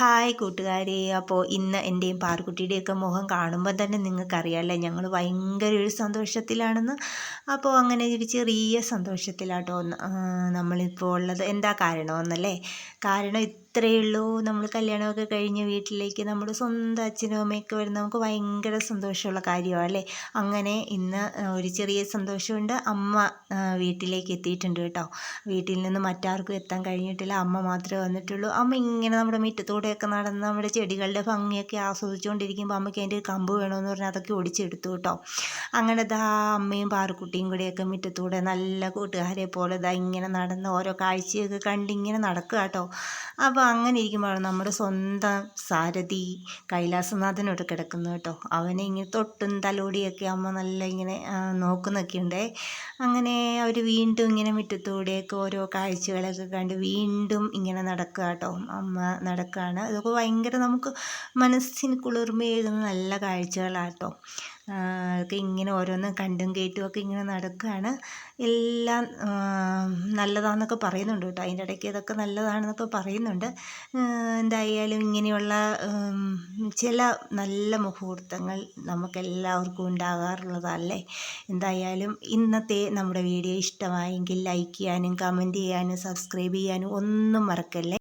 Hi കൂട്ടുകാരെ. അപ്പോൾ ഇന്ന് എന്റെയും പാർക്കുട്ടിയുടെയൊക്കെ മുഖം കാണുമ്പോൾ തന്നെ നിങ്ങൾക്കറിയാമല്ലേ ഞങ്ങൾ ഭയങ്കര ഒരു സന്തോഷത്തിലാണെന്ന്. അപ്പോൾ അങ്ങനെ ഒരു ചെറിയ സന്തോഷത്തിലാട്ടോ നമ്മളിപ്പോൾ ഉള്ളത്. എന്താ കാരണമെന്നല്ലേ? കാരണം ഇത്രയേ ഉള്ളൂ. നമ്മൾ കല്യാണമൊക്കെ കഴിഞ്ഞ് വീട്ടിലേക്ക് നമ്മുടെ സ്വന്തം അച്ഛനും അമ്മയൊക്കെ വരുന്ന നമുക്ക് ഭയങ്കര സന്തോഷമുള്ള കാര്യമാണ് അല്ലേ അങ്ങനെ ഇന്ന് ഒരു ചെറിയ സന്തോഷമുണ്ട്. അമ്മ വീട്ടിലേക്ക് എത്തിയിട്ടുണ്ട് കേട്ടോ. വീട്ടിൽ നിന്ന് മറ്റാർക്കും എത്താൻ കഴിഞ്ഞിട്ടില്ല. അമ്മ മാത്രമേ വന്നിട്ടുള്ളൂ. അമ്മ ഇങ്ങനെ നമ്മുടെ മുറ്റത്തൂടെയൊക്കെ നടന്ന് നമ്മുടെ ചെടികളുടെ ഭംഗിയൊക്കെ ആസ്വദിച്ചുകൊണ്ടിരിക്കുമ്പോൾ അമ്മയ്ക്ക് അതിന്റെ ഒരു കമ്പ് വേണമെന്ന് പറഞ്ഞാൽ അതൊക്കെ ഒടിച്ചെടുത്തു കേട്ടോ. അങ്ങനെ ദാ അമ്മയും പാറുക്കുട്ടിയും കൂടെയൊക്കെ മുറ്റത്തൂടെ നല്ല കൂട്ടുകാരെ പോലെ ദാ ഇങ്ങനെ നടന്ന് ഓരോ കാഴ്ചയൊക്കെ കണ്ടിങ്ങനെ നടക്കുക കേട്ടോ. അപ്പോൾ അങ്ങനെ ഇരിക്കുമ്പോഴാണ് നമ്മുടെ സ്വന്തം സാരഥി കൈലാസനാഥനോട് കിടക്കുന്നു കേട്ടോ. അവനെ ഇങ്ങനെ തൊട്ടും തലോടിയൊക്കെ അമ്മ നല്ല ഇങ്ങനെ നോക്കുന്നൊക്കെ ഉണ്ടേ അങ്ങനെ അവർ വീണ്ടും ഇങ്ങനെ മുറ്റത്തൂടെയൊക്കെ ഓരോ കാഴ്ചകളൊക്കെ കണ്ട് വീണ്ടും ഇങ്ങനെ നടക്കുക കേട്ടോ. അമ്മ നടക്കുകയാണ് അതൊക്കെ ഭയങ്കര നമുക്ക് മനസ്സിന് കുളിർമയേകുന്ന നല്ല കാഴ്ചകളാണ് കേട്ടോ അതൊക്കെ ഇങ്ങനെ ഓരോന്ന് കണ്ടും കേട്ടും ഒക്കെ ഇങ്ങനെ നടക്കുകയാണ് എല്ലാം നല്ലതാണെന്നൊക്കെ പറയുന്നുണ്ട് കേട്ടോ. അതിന്റെ ഇടയ്ക്ക് ഇതൊക്കെ നല്ലതാണെന്നൊക്കെ പറയുന്നുണ്ട്. എന്തായാലും ഇങ്ങനെയുള്ള ചില നല്ല മുഹൂർത്തങ്ങൾ നമുക്കെല്ലാവർക്കും ഉണ്ടാകാറുള്ളതല്ലേ? എന്തായാലും ഇന്നത്തെ നമ്മുടെ വീഡിയോ ഇഷ്ടമായെങ്കിൽ ലൈക്ക് ചെയ്യാനും കമന്റ് ചെയ്യാനും സബ്സ്ക്രൈബ് ചെയ്യാനും ഒന്നും മറക്കല്ലേ?